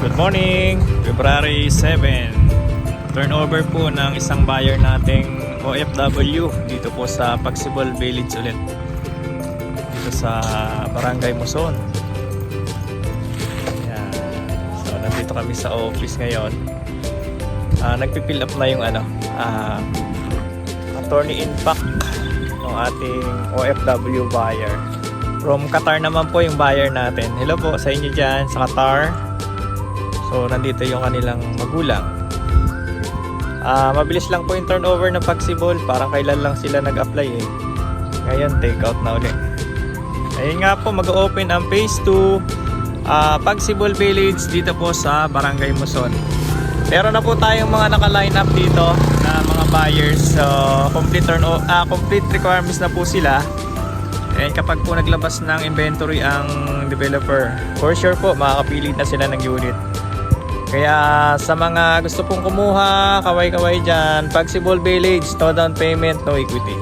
Good morning! February 7 Turnover po ng isang buyer nating OFW dito po sa Pagsibol Village ulit dito sa Barangay Muson Yan. So nandito kami sa office ngayon Ah, Nagpipill up na yung ano ah, Attorney Impact ng ating OFW buyer From Qatar naman po yung buyer natin. Hello po sa inyo dyan sa Qatar. So, nandito yung kanilang magulang. Ah, mabilis lang po yung turnover ng Pagsibol. Parang kailan lang sila nag-apply eh. Ngayon, take out na ulit. Ayun nga po, mag-open ang phase 2 ah, Pagsibol Village dito po sa Barangay Muson. Meron na po tayong mga naka-line up dito na mga buyers. So, complete turn ah, complete requirements na po sila. And kapag po naglabas ng inventory ang developer, for sure po makakapili na sila ng unit. Kaya sa mga gusto pong kumuha, kaway-kaway dyan, Pagsibol Village, no down payment, no equity.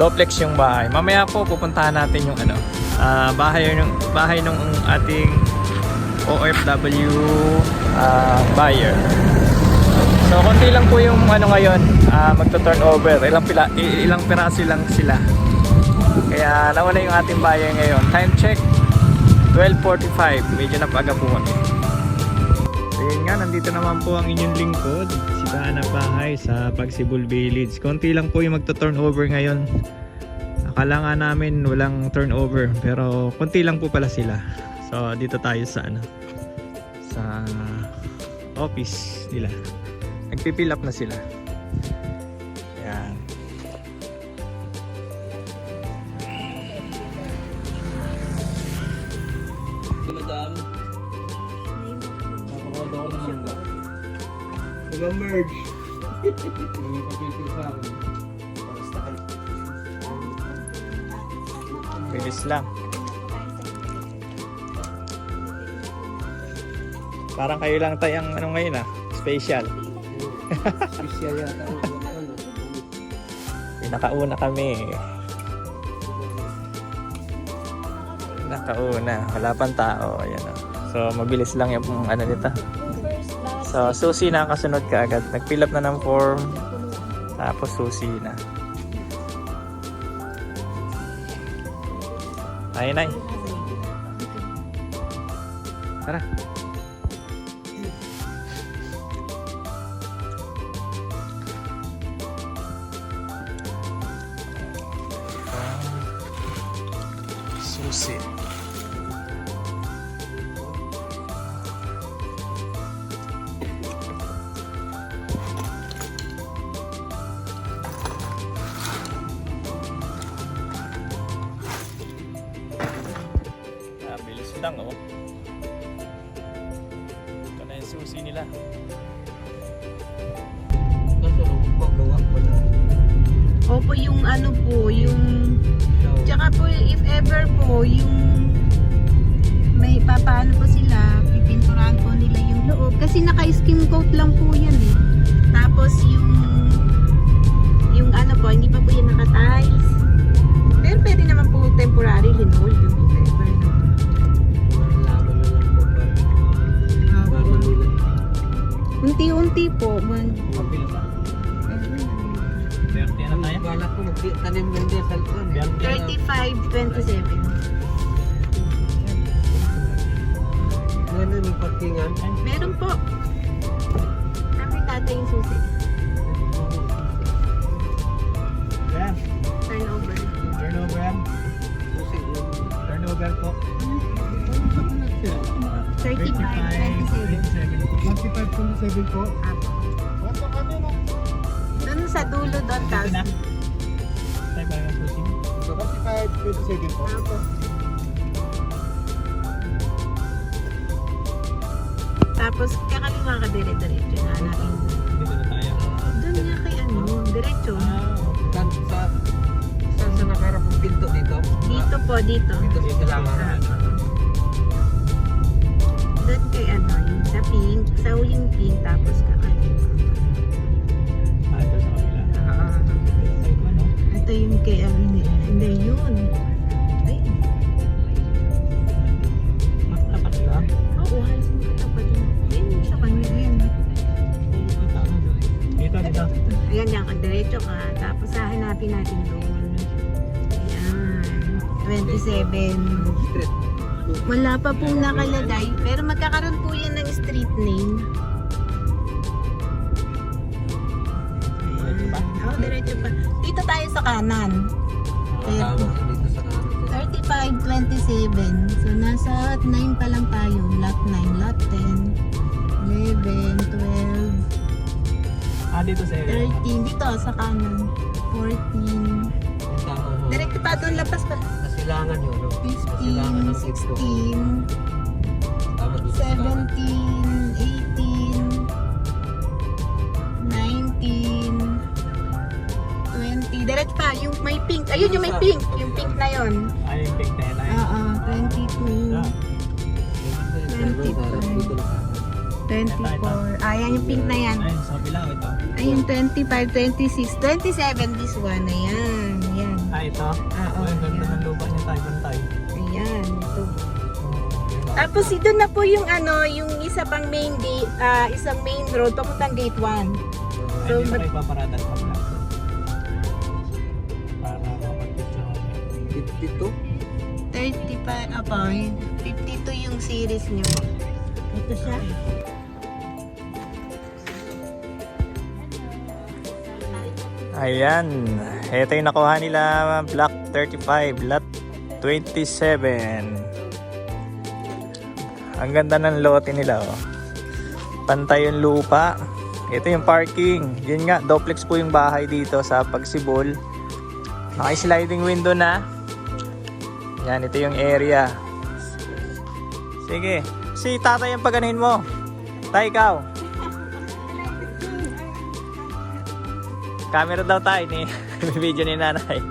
Duplex yung bahay. Mamaya po pupuntahan natin yung ano, ah, bahay ng bahay ng ating OFW ah, buyer. So konti lang po yung ano ngayon, ah, magto-turnover. Ilang pila, ilang piraso lang sila. Kaya nawala yung ating buyer ngayon. Time check 12.45. Medyo napaga po kami. So yun nga, nandito naman po ang inyong lingkod. Si Dana Bahay sa Pagsibol Village. Konti lang po yung magto-turnover ngayon. Akala nga namin walang turnover. Pero konti lang po pala sila. So dito tayo sa ano sa office nila. Nagpipill up na sila. Nag-merge. Sa akin. Bilis lang. Parang kayo lang tayong ano ngayon ah, special. Special yata. Ano? Pinakauna kami. Pinakauna. Wala pang tao. Ayan oh. So, mabilis lang yung ano nito. So, susi na kasunod ka agad. Nag-fill up na ng form. Tapos susi na. Ay, nay. Tara. Susi. Opo, yung ano po, yung... Tsaka po, if ever po, yung... May papaano po sila, pipinturahan po nila yung loob. Kasi naka-skim coat lang po yan eh. Tapos yung... Yung ano po, hindi pa po yan naka-tiles. Pero pwede naman po temporary linold yung if ever. Unti-unti po. Man, Kapil. Na tayo. Bala ko, magtanim lang din sa eh. 35-27. Ano may parkingan? Meron po. Sabi tatay yung susi. Yan. Turnover. Turnover yan. Susi yun. Turnover po. 35, 27. 25.7 po. Apo. Doon sa dulo doon, Dito tapos. na. Tayo ba yung susi? 25.27 po. Apo. Tapos kakaliwa ka dire-diretso na hanapin. mo. Dito na tayo. Doon nga kay ano, diretso. Ah, sa... Saan sa nakarap ang pinto dito? Dito po, dito. Dito sa lamang. Apo. Doon kay ano, yung sa pink, sa huling pink, tapos yun. Ay, Mas tapat ka? oo, halos Tapat mo. Yan, sa kanya yan. Dito, dito. Ayan, yan diretso ka. Tapos hahanapin natin doon. Ayan. 27. Street. Wala pa pong nakalagay, pero magkakaroon po yan ng street name. Pa? Oo, diretso pa. Dito tayo sa kanan. Tama, 27. So, nasa 9 pa lang tayo. Lot 9, lot 10, 11, 12, Ah, dito sa area. 13. Dito, sa kanan. 14. Yung tao mo. Diretso pa doon, labas pa. Kasilangan yun, no? Kasilangan 15, ng tipo. 16, Tama dito sa kanan. 17, 18, 19, 20. Diretso pa, yung may pink. Ayun yung may pink. Yung pink na yon. 24. Ayan yung pink na yan. Ay, sa bilang ito. Ayun, 25, 26, 27. This one. Ayan. Ayan. Ah, ito. Ah, oo. Ay, ganda ng lupa niya tayo. Bantay. Ayan. Ito. Tapos ito na po yung ano, yung isa pang main gate, ah, isang main road papuntang gate 1. Ay, So, dito mag- kayo paparada sa vlog. Para mapag-picture ako. 52? 35, apa, yun. 52 yung series nyo. Ito siya. Ayan. Ito yung nakuha nila. Block 35. Lot 27. Ang ganda ng lote nila. Oh. Pantay yung lupa. Ito yung parking. Yun nga, duplex po yung bahay dito sa Pagsibol. May sliding window na. Yan, ito yung area. Sige. Si tatay ang paganin mo. Tay, ikaw. Camera daw tayo ni video ni nanay.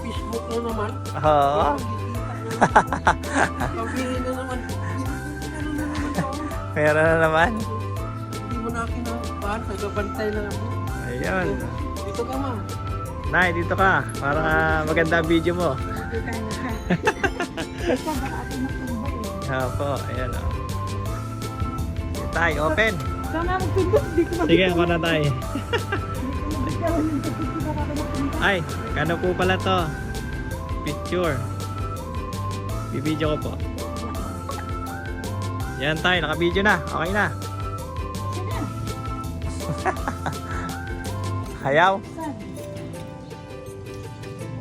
Facebook na naman. Oo. Pabili na naman. Meron na naman. Hindi mo na kinabahan. Nagabantay lang ako. Ayun. Dito ka ma. Nay, dito ka. Para maganda ang video mo. Opo, ayan o. Tay, open. Sige, ako na tay. Ay, kano po pala to? Picture. Bibidyo ko po. Yan tay, naka-video na. Okay na. Hayaw.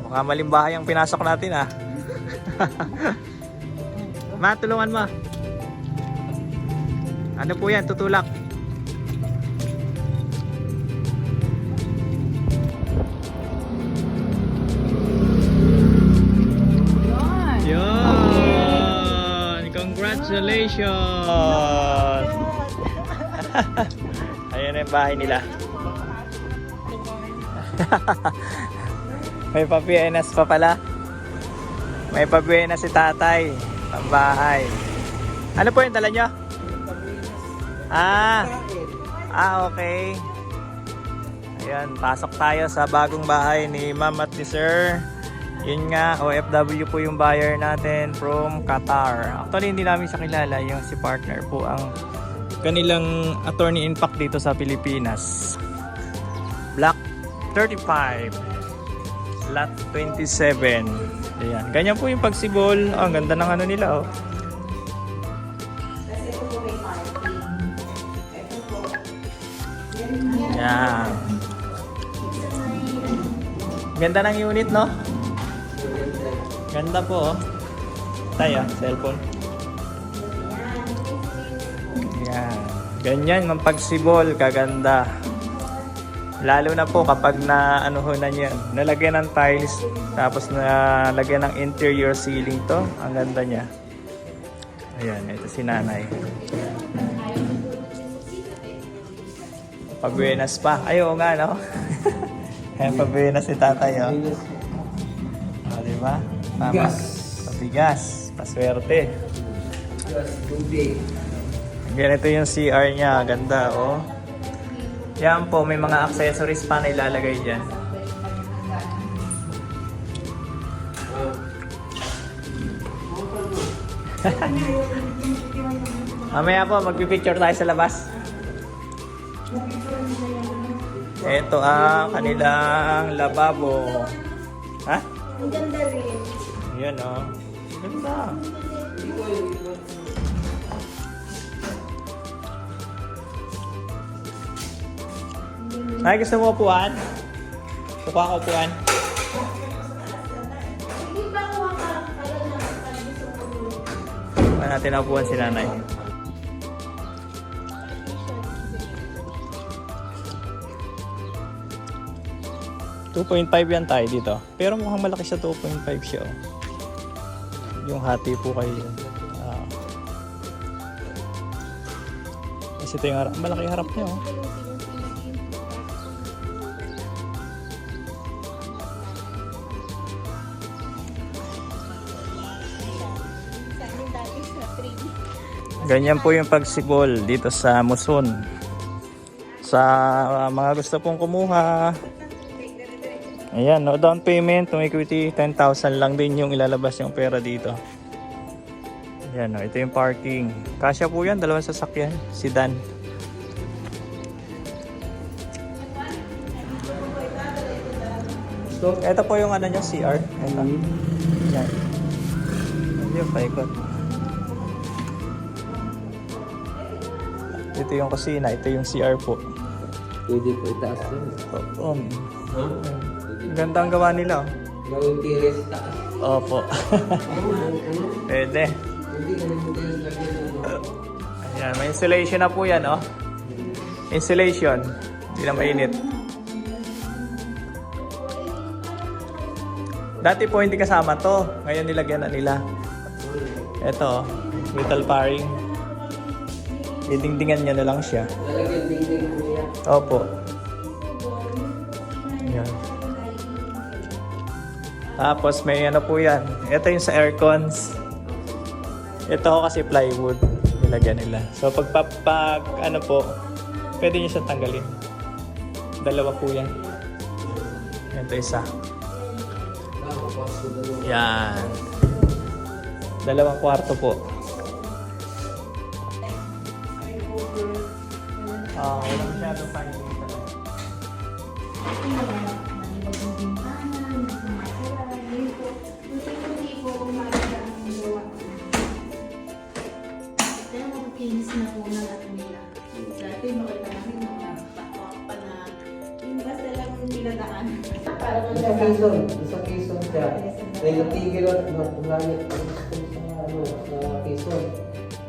Mukhang maling bahay ang pinasok natin ah. Ma, tulungan mo. Ano po yan? Tutulak. Yun! Congratulations! Ayan yung bahay nila. May papienas pa pala. May papienas si tatay. Pambahay. Ano po yung dala nyo? Ah, ah okay. Ayan, pasok tayo sa bagong bahay ni ma'am at ni sir. Yun nga, OFW po yung buyer natin from Qatar. Actually, hindi namin siya kilala. Yung si partner po ang kanilang attorney in fact dito sa Pilipinas. Block 35. Lot 27. Ayan. Ganyan po yung pagsibol. Oh, ang ganda ng ano nila, oh. Yan. Ganda ng unit, no? Ganda po, oh. Tayo, cellphone. Yan. Ganyan, ang pagsibol, kaganda. Lalo na po kapag na ano ho na yan, nalagyan ng tiles, tapos nalagyan ng interior ceiling to. Ang ganda niya. Ayan, ito si nanay. Pabuenas pa. Ay, oo nga, no? Ayan, pabuenas si tatay, oh. O, di ba? Tama. Bigas. Pabigas. Paswerte. Yes. Ganito yung CR niya. Ganda, oh. Yan po, may mga accessories pa na ilalagay dyan. Mamaya po, magpipicture tayo sa labas. Ito ang kanilang lababo. Ha? Ang ganda rin. Yan oh. Ganda. Ay, gusto mo upuan? Kukuha ka upuan? Kuha na natin ang upuan si nanay. $2.5 yan tayo dito. Pero mukhang malaki sa 2.5 siya. Oh. Yung hati po kayo. Ah. Kasi ito yung harap. Malaki harap niya. Oh. Ganyan po yung pagsibol dito sa Muson. Sa uh, mga gusto pong kumuha. Ayan, no down payment, no equity, 10,000 lang din yung ilalabas yung pera dito. Ayan, no, ito yung parking. Kasya po yan, dalawang sasakyan, sedan. So, ito po yung ano nyo, CR. Ito. Yan. Yan yung paikot. Ito yung kusina, ito yung CR po. Pwede po itaas yun. Um, ganda ang gawa nila. oh. Gawin tiris taas. Opo. Pwede. Tiris lagyan ng Ayan, may insulation na po yan, oh. Insulation. Hindi na mainit. Dati po hindi kasama to. Ngayon nilagyan na nila. Ito, oh, metal paring. Didingdingan niya na lang siya. Lalagyan dingding niya. Opo. Yan. Tapos may ano po yan. Ito yung sa aircons. Ito ko kasi plywood. Nilagyan nila. So pag, pag, ano po, pwede nyo siya tanggalin. Dalawa po yan. Ito isa. Yan. Dalawang kwarto po. Ah, wala masyadong finding talaga. Kinis na po ng ato nila. Dati makita namin mga pa na yung basta lang niladaan. Parang Sa Quezon, sa Quezon siya. May natigil at nagamit ang sa ano, sa Quezon.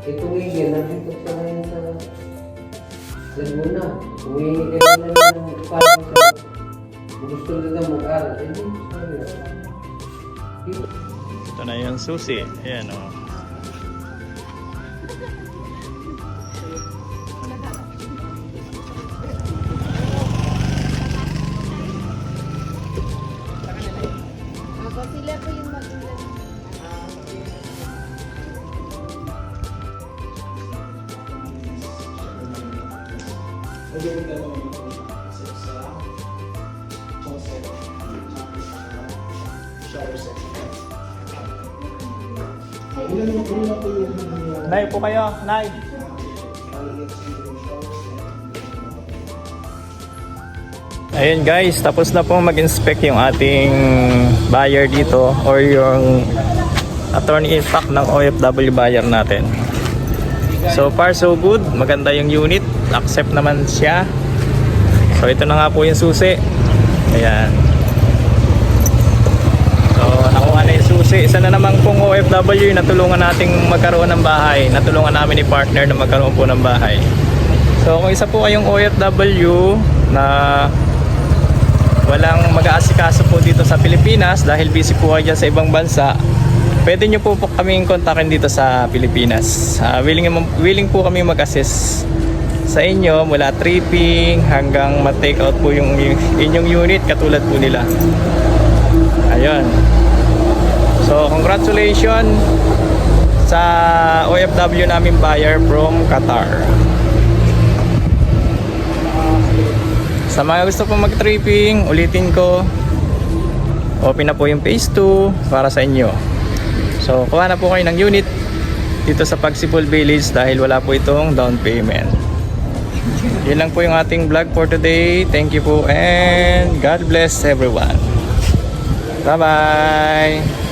Eh tumigil, nandito siya ngayon sa Laguna. Humingi ka na lang ng parang sa gusto nila mag-aral. Eh, di, sorry. Ito na yung susi. Ayan o. Ako sila po yung magulang. Nay po kayo, Nay. Ayun guys, tapos na po mag-inspect yung ating buyer dito or yung attorney impact ng OFW buyer natin. So far so good, maganda yung unit, accept naman siya. So ito na nga po yung susi. Ayan. So nakuha na yung susi. Isa na naman pong OFW na tulungan nating magkaroon ng bahay. Natulungan namin ni partner na magkaroon po ng bahay. So kung isa po kayong OFW na walang mag-aasikaso po dito sa Pilipinas dahil busy po kayo sa ibang bansa, pwede nyo po po kaming kontakin dito sa Pilipinas. Ah, willing, willing po kami mag-assist sa inyo mula tripping hanggang ma-take out po yung inyong unit katulad po nila. Ayun. So, congratulations sa OFW namin buyer from Qatar. Sa mga gusto pong mag-tripping, ulitin ko, Open na po yung phase 2 para sa inyo. So, kuha na po kayo ng unit dito sa Pagsipol Village dahil wala po itong down payment. Yun lang po yung ating vlog for today. Thank you po and God bless everyone. Bye-bye!